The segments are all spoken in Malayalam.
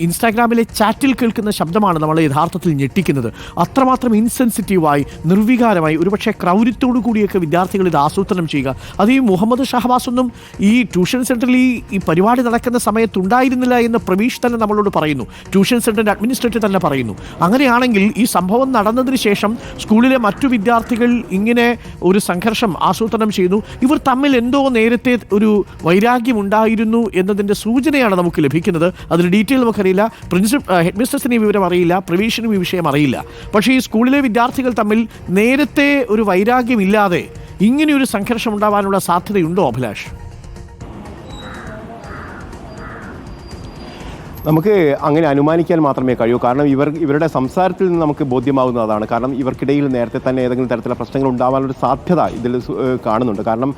ഇൻസ്റ്റാഗ്രാമിലെ ചാറ്റിൽ കേൾക്കുന്ന ശബ്ദമാണ് നമ്മളെ യഥാർത്ഥത്തിൽ ഞെട്ടിക്കുന്നത്. അത്രമാത്രം ഇൻസെൻസിറ്റീവായി നിർവികാരമായി ഒരുപക്ഷെ ക്രൗര്യത്തോടു കൂടിയൊക്കെ വിദ്യാർത്ഥികൾ ഇത് ആസൂത്രണം ചെയ്യുക. അത് ഈ മുഹമ്മദ് ഷഹബാസ് ഒന്നും ഈ ട്യൂഷൻ സെന്ററിൽ ഈ പരിപാടി നടക്കുന്ന സമയത്തുണ്ടായിരുന്നില്ല എന്ന് പ്രവീഷ് തന്നെ നമ്മളോട് പറയുന്നു. ട്യൂഷൻ സെന്ററിന്റെ അഡ്മിനിസ്ട്രേറ്റർ തന്നെ പറയുന്നു. അങ്ങനെയാണെങ്കിൽ ഈ സംഭവം നടന്നതിന് ശേഷം സ്കൂളിലെ മറ്റു വിദ്യാർത്ഥികൾ ഇങ്ങനെ ഒരു സംഘർഷം ആസൂത്രണം ചെയ്യുന്നു. ഇവർ തമ്മിൽ എന്തോ നേരത്തെ ഒരു വൈരാഗ്യമുണ്ടായിരുന്നു എന്നതിന്റെ സൂചനയാണ് നമുക്ക് ലഭിക്കുന്നത്. അതിൽ ഡീറ്റെയിൽ നമുക്കറിയില്ല പ്രിൻസിപ്പൽ ഹെഡ് മിസ്റ്റേഴ്സിന് ഈ വിവരം അറിയില്ല. പ്രവീഷിനും ഈ വിഷയം അറിയില്ല. പക്ഷേ ഈ സ്കൂളിലെ വിദ്യാർത്ഥികൾ തമ്മിൽ നേരത്തെ ഒരു വൈരാഗ്യമില്ലാതെ ഇങ്ങനെയൊരു സംഘർഷം ഉണ്ടാവാനുള്ള സാധ്യതയുണ്ടോ അഭിലാഷ്? നമുക്ക് അങ്ങനെ അനുമാനിക്കാൻ മാത്രമേ കഴിയൂ. കാരണം ഇവർ ഇവരുടെ സംസാരത്തിൽ നിന്ന് നമുക്ക് ബോധ്യമാവുന്നതാണ്. കാരണം ഇവർക്കിടയിൽ നേരത്തെ തന്നെ ഏതെങ്കിലും തരത്തിലുള്ള പ്രശ്നങ്ങൾ ഉണ്ടാവാനുള്ള സാധ്യത ഇതിൽ കാണുന്നുണ്ട്. കാരണം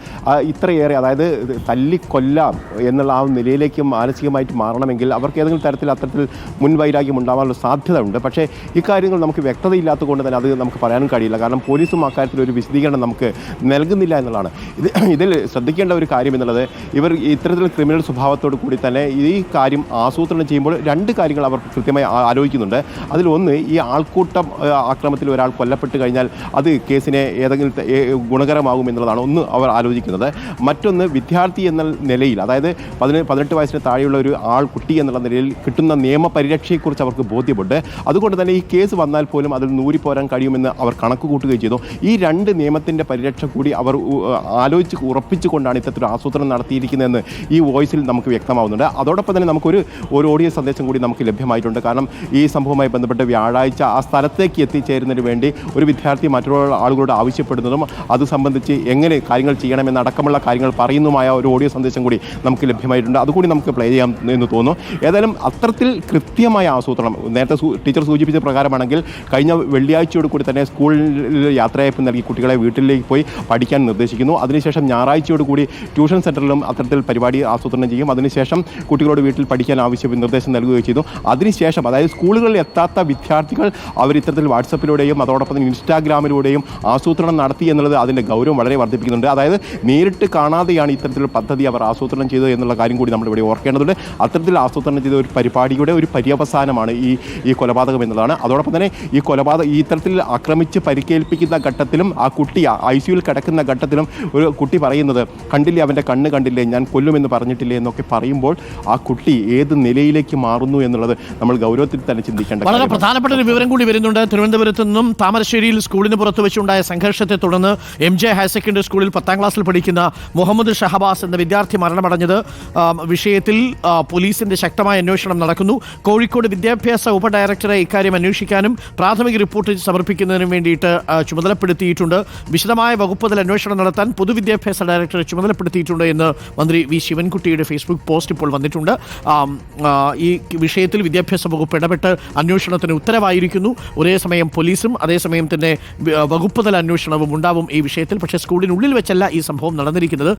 ഇത്രയേറെ അതായത് തല്ലിക്കൊല്ലാം എന്നുള്ള ആ നിലയിലേക്ക് മാനസികമായിട്ട് മാറണമെങ്കിൽ അവർക്ക് ഏതെങ്കിലും തരത്തിൽ അത്തരത്തിൽ മുൻവൈരാഗ്യം ഉണ്ടാവാനുള്ള സാധ്യത ഉണ്ട് പക്ഷേ ഇക്കാര്യങ്ങൾ നമുക്ക് വ്യക്തത കൊണ്ട് തന്നെ അത് നമുക്ക് പറയാനും കഴിയില്ല. കാരണം പോലീസും അക്കാര്യത്തിൽ ഒരു വിശദീകരണം നമുക്ക് നൽകുന്നില്ല എന്നുള്ളതാണ്. ഇത് ഇതിൽ ശ്രദ്ധിക്കേണ്ട ഒരു കാര്യം എന്നുള്ളത് ഇവർ ഇത്തരത്തിൽ ക്രിമിനൽ സ്വഭാവത്തോടു കൂടി തന്നെ ഈ കാര്യം ആസൂത്രണം ചെയ്യുമ്പോൾ രണ്ട് കാര്യങ്ങൾ അവർ കൃത്യമായി ആലോചിക്കുന്നുണ്ട്. അതിൽ ഒന്ന് ഈ ആൾക്കൂട്ടം ആക്രമത്തിൽ ഒരാൾ കൊല്ലപ്പെട്ട് കഴിഞ്ഞാൽ അത് കേസിനെ ഏതെങ്കിലും ഗുണകരമാകും എന്നുള്ളതാണ് ഒന്ന് അവർ ആലോചിക്കുന്നത്. മറ്റൊന്ന് വിദ്യാർത്ഥി എന്ന നിലയിൽ അതായത് പതിനെ പതിനെട്ട് വയസ്സിന് താഴെയുള്ള ഒരു ആൾ കുട്ടി എന്നുള്ള നിലയിൽ കിട്ടുന്ന നിയമപരിരക്ഷയെക്കുറിച്ച് അവർക്ക് ബോധ്യപ്പെട്ട് അതുകൊണ്ട് തന്നെ ഈ കേസ് വന്നാൽ പോലും അതിൽ നൂരിപ്പോരാൻ കഴിയുമെന്ന് അവർ കണക്ക് കൂട്ടുകയും ചെയ്തു. ഈ രണ്ട് നിയമത്തിന്റെ പരിരക്ഷ കൂടി അവർ ആലോചിച്ച് ഉറപ്പിച്ചുകൊണ്ടാണ് ഇത്തരത്തിൽ ആസൂത്രണം നടത്തിയിരിക്കുന്നതെന്ന് ഈ വോയിസിൽ നമുക്ക് വ്യക്തമാവുന്നുണ്ട്. അതോടൊപ്പം തന്നെ നമുക്കൊരു ഒരു ഓഡിയോ സന്ദേശം കൂടി നമുക്ക് ലഭ്യമായിട്ടുണ്ട്. കാരണം ഈ സംഭവവുമായി ബന്ധപ്പെട്ട് വ്യാഴാഴ്ച ആ സ്ഥലത്തേക്ക് എത്തിച്ചേരുന്നതിന് വേണ്ടി ഒരു വിദ്യാർത്ഥി മറ്റുള്ള ആളുകളോട് ആവശ്യപ്പെടുന്നതും അത് സംബന്ധിച്ച് എങ്ങനെ കാര്യങ്ങൾ ചെയ്യണമെന്ന് അടക്കമുള്ള കാര്യങ്ങൾ പറയുന്നതുമായ ഒരു ഓഡിയോ സന്ദേശം കൂടി നമുക്ക് ലഭ്യമായിട്ടുണ്ട്. അതുകൂടി നമുക്ക് പ്ലേ ചെയ്യാം എന്ന് തോന്നുന്നു. ഏതായാലും അത്തരത്തിൽ കൃത്യമായ ആസൂത്രണം നേരത്തെ ടീച്ചർ സൂചിപ്പിച്ച പ്രകാരമാണെങ്കിൽ കഴിഞ്ഞ വെള്ളിയാഴ്ചയോട് കൂടി തന്നെ സ്കൂളിൽ യാത്രയയപ്പ് നൽകി കുട്ടികളെ വീട്ടിലേക്ക് പോയി പഠിക്കാൻ നിർദ്ദേശിക്കുന്നു. അതിനുശേഷം ഞായറാഴ്ചയോട് കൂടി ട്യൂഷൻ സെന്ററിലും അത്തരത്തിൽ പരിപാടി ആസൂത്രണം ചെയ്യും. അതിനുശേഷം കുട്ടികളോട് വീട്ടിൽ പഠിക്കാൻ ആവശ്യം നിർദ്ദേശം നൽകുകയും ചെയ്തു. അതിനുശേഷം അതായത് സ്കൂളുകളിൽ എത്താത്ത വിദ്യാർത്ഥികൾ അവർ ഇത്തരത്തിൽ വാട്സപ്പിലൂടെയും അതോടൊപ്പം തന്നെ ഇൻസ്റ്റാഗ്രാമിലൂടെയും ആസൂത്രണം നടത്തി എന്നുള്ളത് അതിന്റെ ഗൗരവം വളരെ വർദ്ധിപ്പിക്കുന്നുണ്ട്. അതായത് നേരിട്ട് കാണാതെയാണ് ഇത്തരത്തിലുള്ള പദ്ധതി അവർ ആസൂത്രണം ചെയ്തത് എന്നുള്ള കാര്യം കൂടി നമ്മൾ ഇവിടെ ഓർക്കേണ്ടതുണ്ട്. അത്തരത്തിൽ ആസൂത്രണം ചെയ്ത ഒരു പരിപാടിയുടെ ഒരു പര്യവസാനമാണ് ഈ ഈ കൊലപാതകം എന്നതാണ് അതോടൊപ്പം തന്നെ ഈ കൊലപാതകം ഈ ഇത്തരത്തിൽ ആക്രമിച്ച് പരിക്കേൽപ്പിക്കുന്ന ഘട്ടത്തിലും ആ കുട്ടി ഐ സിയുൽ കിടക്കുന്ന ഘട്ടത്തിലും ഒരു കുട്ടി പറയുന്നത് കണ്ടില്ലേ അവന്റെ കണ്ണ് കണ്ടില്ലേ ഞാൻ കൊല്ലുമെന്ന് പറഞ്ഞിട്ടില്ലേ എന്നൊക്കെ പറയുമ്പോൾ ആ കുട്ടി ഏത് നിലയിലേക്ക് മാറുന്നു എന്നുള്ളത് നമ്മൾ ഗൗരവത്തിൽ തന്നെ ചിന്തിക്കേണ്ട വളരെ പ്രധാനപ്പെട്ട ഒരു വിവരം കൂടി വരുന്നുണ്ട്. തിരുവനന്തപുരത്ത് നിന്നും താമരശ്ശേരിയിൽ സ്കൂളിന് പുറത്ത് വെച്ചുണ്ടായ സംഘർഷത്തെ തുടർന്ന് എം ജെ ഹയർ സെക്കൻഡറി സ്കൂളിൽ പത്താം ക്ലാസ്സിൽ പഠിക്കുന്ന മുഹമ്മദ് ഷഹബാസ് എന്ന വിദ്യാർത്ഥി മരണമടഞ്ഞത്. വിഷയത്തിൽ പോലീസിന്റെ ശക്തമായ അന്വേഷണം നടക്കുന്നു. കോഴിക്കോട് വിദ്യാഭ്യാസ ഉപഡയറക്ടറെ ഇക്കാര്യം അന്വേഷിക്കാനും പ്രാഥമിക റിപ്പോർട്ട് സമർപ്പിക്കുന്നതിനും വേണ്ടിയിട്ട് ചുമതലപ്പെടുത്തിയിട്ടുണ്ട്. വിശദമായ വകുപ്പുതല അന്വേഷണം നടത്താൻ പൊതുവിദ്യാഭ്യാസ ഡയറക്ടറെ ചുമതലപ്പെടുത്തിയിട്ടുണ്ട് എന്ന് മന്ത്രി വി ശിവൻകുട്ടിയുടെ ഫേസ്ബുക്ക് പോസ്റ്റ് ഇപ്പോൾ വന്നിട്ടുണ്ട്. ഈ വിഷയത്തിൽ വിദ്യാഭ്യാസ വകുപ്പ് ഇടപെട്ട് അന്വേഷണത്തിന് ഉത്തരവായിരിക്കുന്നു. ഒരേ സമയം പോലീസും അതേസമയം തന്നെ വകുപ്പ് തല അന്വേഷണവും ഉണ്ടാവും ഈ വിഷയത്തിൽ. പക്ഷേ സ്കൂളിനുള്ളിൽ വെച്ചല്ല ഈ സംഭവം നടന്നിരിക്കുന്നത്.